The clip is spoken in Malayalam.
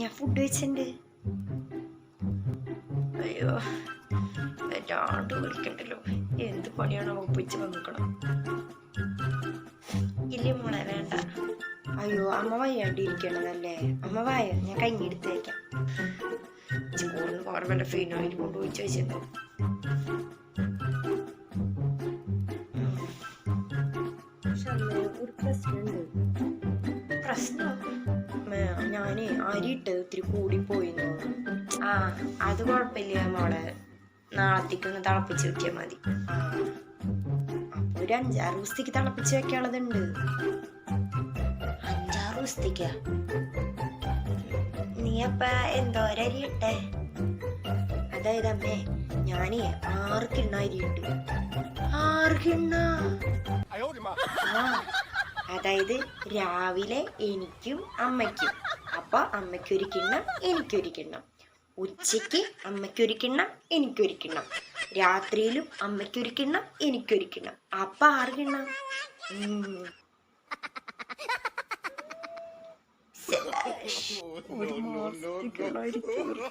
ഞാൻ ഫുഡ് വെച്ചിട്ടുണ്ട് അയ്യോ രാണ്ട് വിളിക്കണ്ടല്ലോ. എന്ത് പണിയാണോ ഒപ്പിച്ച് വന്നിക്കണം ഇല്ല മോളെ വേണ്ട. അയ്യോ അമ്മ വയ്യാണ്ടിരിക്കണതല്ലേ? അമ്മ വായ? ഞാൻ കഞ്ഞി എടുത്തേക്കാം. പകരം വല്ല ഫീനോയിൽ കൊണ്ട് ചോദിച്ചിട്ടുണ്ടോ ഒരു പ്രശ്നമുണ്ട് പ്രശ്നം. ഞാൻ അരിയിട്ട് ഇത്തിരി കൂടിപ്പോയി ആ അത് കുഴപ്പമില്ല മോളെ. നാളത്തേക്കൊന്ന് തിളപ്പിച്ച് വെക്കിയാൽ മതി. ഒരു അഞ്ചാറ് ദിവസത്തേക്ക് തിളപ്പിച്ച് വെക്കാനുള്ളതുണ്ട്. അഞ്ചാറ് ദിവസത്തേക്കാ? നീ അപ്പ എന്തോരരി ഇട്ടെ? അതായത് അമ്മേ ഞാനേ ആറ് കിണ്ണ അരിയുണ്ട് ആറ് അതായത് രാവിലെ എനിക്കും അമ്മയ്ക്കും. അപ്പൊ അമ്മയ്ക്കൊരു കിണ്ണം എനിക്കൊരു കിണ്ണം ഉച്ചയ്ക്ക് അമ്മയ്ക്കൊരു കിണ്ണം എനിക്കൊരു കിണ്ണം രാത്രിയിലും അമ്മയ്ക്കൊരു കിണ്ണം എനിക്കൊരു കിണ്ണം അപ്പ ആറ് കിണ്ണം. ഒരു മാസത്തേക്കുള്ള